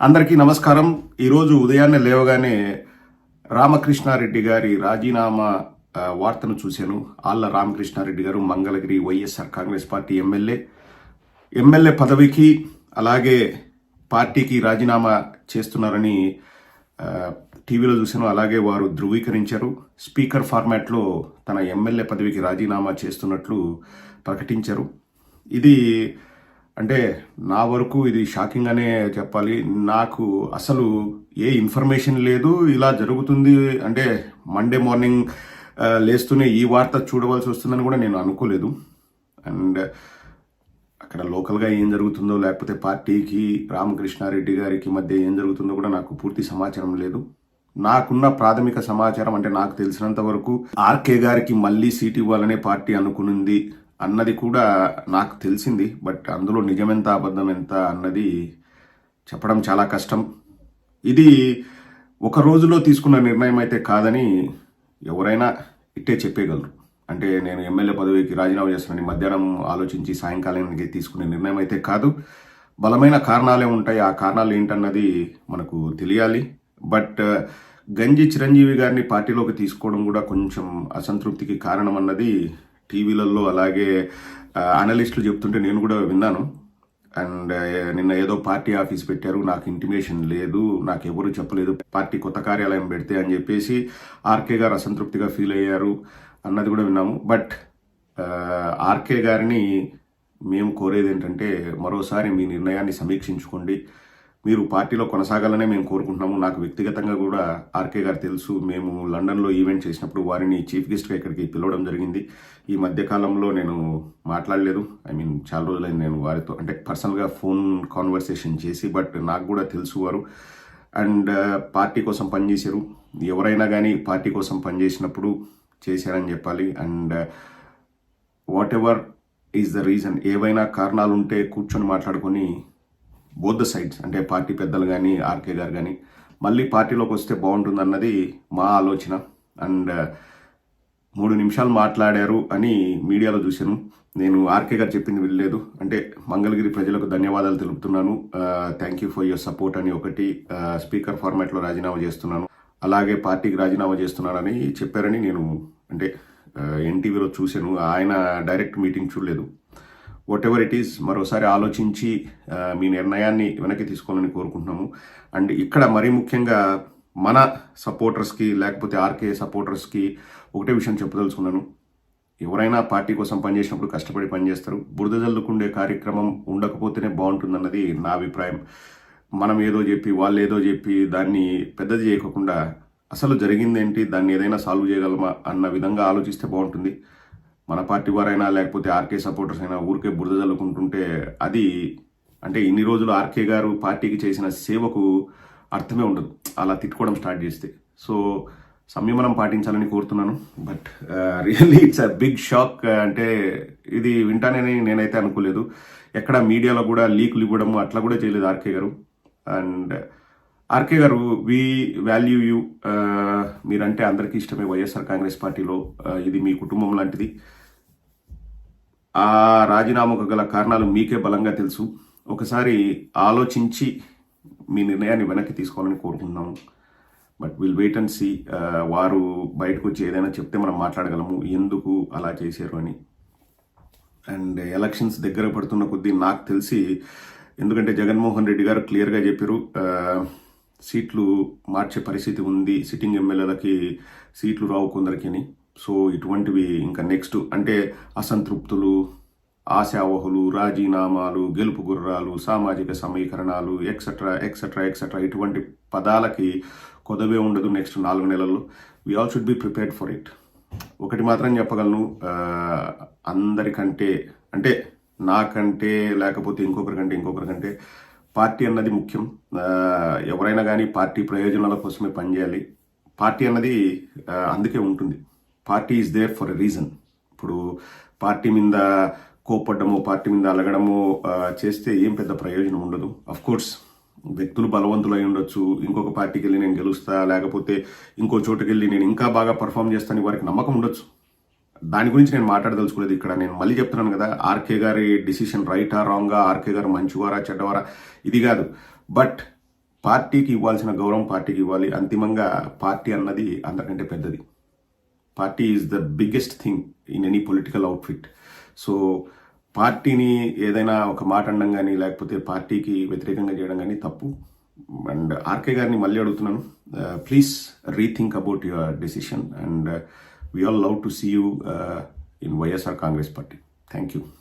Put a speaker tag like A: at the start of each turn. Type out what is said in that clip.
A: అందరికీ నమస్కారం. ఈరోజు ఉదయాన్నే లేవగానే రామకృష్ణారెడ్డి గారి రాజీనామా వార్తను చూశాను. Alla Ramakrishna Reddy garu Mangalagiri YSR Congress party MLA. MLA పదవికి అలాగే పార్టీకి రాజీనామా చేస్తున్నారని టీవీలో చూశాను. అలాగే వారు ధృవీకరించారు. స్పీకర్ ఫార్మాట్లో తన ఎమ్మెల్యే పదవికి రాజీనామా చేస్తున్నట్లు ప్రకటించారు. ఇది అంటే నా వరకు ఇది షాకింగ్ అనే చెప్పాలి. నాకు అసలు ఏ ఇన్ఫర్మేషన్ లేదు. ఇలా జరుగుతుంది అంటే మండే మార్నింగ్ లేస్తూనే ఈ వార్త చూడవలసి వస్తుందని కూడా నేను అనుకోలేదు. అండ్ అక్కడ లోకల్గా ఏం జరుగుతుందో లేకపోతే పార్టీకి రామకృష్ణారెడ్డి గారికి మధ్య ఏం జరుగుతుందో కూడా నాకు పూర్తి సమాచారం లేదు. నాకున్న ప్రాథమిక సమాచారం అంటే నాకు తెలిసినంత వరకు ఆర్కే గారికి మళ్ళీ సీట్ ఇవ్వాలనే పార్టీ అనుకునింది. అన్నది కూడా నాకు తెలిసింది బట్ అందులో నిజమెంత అబద్ధం ఎంత అన్నది చెప్పడం చాలా కష్టం. ఇది ఒక రోజులో తీసుకున్న నిర్ణయం అయితే కాదని ఎవరైనా ఇట్టే చెప్పేయగలరు. అంటే నేను ఎమ్మెల్యే పదవికి రాజీనామా చేస్తున్నాను మధ్యాహ్నం ఆలోచించి సాయంకాలానికి తీసుకునే నిర్ణయం అయితే కాదు. బలమైన కారణాలే ఉంటాయి. ఆ కారణాలు ఏంటన్నది మనకు తెలియాలి. బట్ గంజి చిరంజీవి గారిని పార్టీలోకి తీసుకోవడం కూడా కొంచెం అసంతృప్తికి కారణం అన్నది టీవీలలో అలాగే అనలిస్టులు చెప్తుంటే నేను కూడా విన్నాను. అండ్ నిన్న ఏదో పార్టీ ఆఫీస్ పెట్టారు నాకు ఇంటిమేషన్ లేదు నాకు ఎవరు చెప్పలేదు పార్టీ కొత్త కార్యాలయం పెడితే అని చెప్పేసి ఆర్కే గారు అసంతృప్తిగా ఫీల్ అయ్యారు అన్నది కూడా విన్నాము. బట్ ఆర్కే గారిని మేము కోరేది ఏంటంటే మరోసారి మీ నిర్ణయాన్ని సమీక్షించుకోండి. మీరు పార్టీలో కొనసాగాలనే మేము కోరుకుంటున్నాము. నాకు వ్యక్తిగతంగా కూడా ఆర్కే గారు తెలుసు. మేము లండన్లో ఈవెంట్ చేసినప్పుడు వారిని చీఫ్ గెస్ట్గా ఇక్కడికి పిలవడం జరిగింది. ఈ మధ్యకాలంలో నేను మాట్లాడలేదు. ఐ మీన్ చాలా రోజులైంది నేను వారితో అంటే పర్సనల్గా ఫోన్ కాన్వర్సేషన్ చేసి బట్ నాకు కూడా తెలుసు వారు. అండ్ పార్టీ కోసం పనిచేశారు. ఎవరైనా కానీ పార్టీ కోసం పనిచేసినప్పుడు చేశారని చెప్పాలి. And whatever is the reason. ఏవైనా కారణాలు ఉంటే కూర్చొని మాట్లాడుకొని బోత్ ద సైడ్స్ అంటే పార్టీ పెద్దలు కానీ ఆర్కే గారు కానీ మళ్ళీ పార్టీలోకి వస్తే బాగుంటుంది అన్నది మా ఆలోచన. అండ్ uh, మూడు నిమిషాలు మాట్లాడారు అని మీడియాలో చూశాను. నేను ఆర్కే గారు చెప్పింది వినలేదు. అంటే మంగళగిరి ప్రజలకు ధన్యవాదాలు తెలుపుతున్నాను. Thank you for your support అని ఒకటి uh, స్పీకర్ ఫార్మాట్లో రాజీనామా చేస్తున్నాను. అలాగే పార్టీకి రాజీనామా చేస్తున్నానని చెప్పారని నేను అంటే uh, ఎన్టీవీలో చూశాను. ఆయన డైరెక్ట్ మీటింగ్ చూడలేదు. వాట్ ఎవర్ ఇట్ ఈస్ మరోసారి ఆలోచించి మీ నిర్ణయాన్ని వెనక్కి తీసుకోవాలని కోరుకుంటున్నాము. అండ్ ఇక్కడ మరీ ముఖ్యంగా మన సపోర్టర్స్కి లేకపోతే ఆర్కే సపోర్టర్స్కి ఒకటే విషయం చెప్పదలుచుకున్నాను. ఎవరైనా పార్టీ కోసం పనిచేసినప్పుడు కష్టపడి పనిచేస్తారు. బురద జల్లుకుండే కార్యక్రమం ఉండకపోతేనే బాగుంటుందన్నది నా అభిప్రాయం. మనం ఏదో చెప్పి వాళ్ళు ఏదో చెప్పి దాన్ని పెద్దది చేయకుండా అసలు జరిగిందేంటి దాన్ని ఏదైనా సాల్వ్ చేయగలమా అన్న విధంగా ఆలోచిస్తే బాగుంటుంది. మన పార్టీ వారైనా లేకపోతే ఆర్కే సపోర్టర్స్ అయినా ఊరికే బురద చల్లుకుంటుంటే అది అంటే ఇన్ని రోజులు ఆర్కే గారు పార్టీకి చేసిన సేవకు అర్థమే ఉండదు. అలా తిట్టుకోవడం స్టార్ట్ చేస్తే. సో సంయమనం పాటించాలని కోరుతున్నాను. But really it's a big shock. అంటే ఇది వింటానని నేనైతే అనుకోలేదు. ఎక్కడ మీడియాలో కూడా లీకులు ఇవ్వడం అట్లా కూడా చేయలేదు ఆర్కే గారు. అండ్ ఆర్కే గారు వి వాల్యూ యూ మీరంటే అందరికీ ఇష్టమే వైఎస్ఆర్ కాంగ్రెస్ పార్టీలో uh, ఇది మీ కుటుంబం లాంటిది. ఆ రాజీనామాకు గల కారణాలు మీకే బలంగా తెలుసు. ఒకసారి ఆలోచించి మీ నిర్ణయాన్ని వెనక్కి తీసుకోవాలని కోరుకుంటున్నాము. But will wait and see వారు బయటకు వచ్చి ఏదైనా చెప్తే మనం మాట్లాడగలము. ఎందుకు అలా చేశారు అని. అండ్ ఎలక్షన్స్ దగ్గర పడుతున్న కొద్దీ నాకు తెలిసి ఎందుకంటే జగన్మోహన్ రెడ్డి గారు క్లియర్గా చెప్పారు uh, సీట్లు మార్చే పరిస్థితి ఉంది. సిట్టింగ్ ఎమ్మెల్యేలకి సీట్లు రావు కొందరికిని. సో ఇటువంటివి ఇంకా నెక్స్ట్ అంటే అసంతృప్తులు ఆశావహులు రాజీనామాలు గెలుపు గుర్రాలు సామాజిక సమీకరణాలు ఎక్సెట్రా ఎక్సెట్రా ఎక్సెట్రా ఇటువంటి పదాలకి కొదవే ఉండదు నెక్స్ట్ నాలుగు నెలల్లో. We all should be prepared for it ఒకటి మాత్రం చెప్పగలను అందరికంటే అంటే నాకంటే లేకపోతే ఇంకొకరికంటే ఇంకొకరికంటే పార్టీ అన్నది ముఖ్యం. ఎవరైనా కానీ పార్టీ ప్రయోజనాల కోసమే పనిచేయాలి. పార్టీ అన్నది అందుకే ఉంటుంది. Party is there for a reason ఇప్పుడు పార్టీ మీద కోప్పడము పార్టీ మీద అలగడము చేస్తే ఏం పెద్ద ప్రయోజనం ఉండదు. అఫ్ కోర్స్ వ్యక్తులు బలవంతులు అయి ఉండొచ్చు. ఇంకొక పార్టీకి వెళ్ళి నేను గెలుస్తా లేకపోతే ఇంకో చోటుకి వెళ్ళి నేను ఇంకా బాగా పర్ఫామ్ చేస్తాను వారికి నమ్మకం ఉండొచ్చు. దాని గురించి నేను మాట్లాడదలుచుకోలేదు. ఇక్కడ నేను మళ్ళీ చెప్తున్నాను కదా ఆర్కే గారి డిసిషన్ రైటా రాంగా ఆర్కే గారు మంచివారా చెడ్డవారా? ఇది కాదు. బట్ పార్టీకి ఇవ్వాల్సిన గౌరవం పార్టీకి ఇవ్వాలి. అంతిమంగా పార్టీ అన్నది అందరికంటే పెద్దది. Party is the biggest thing in any political outfit so పార్టీని ఏదైనా ఒక మాట అనడం కానీ లేకపోతే పార్టీకి వ్యతిరేకంగా చేయడం కానీ తప్పు. అండ్ ఆర్కే గారిని మళ్ళీ అడుగుతున్నాను. Please rethink about your decision and we all love to see you uh, in YSR Congress Party. Thank you.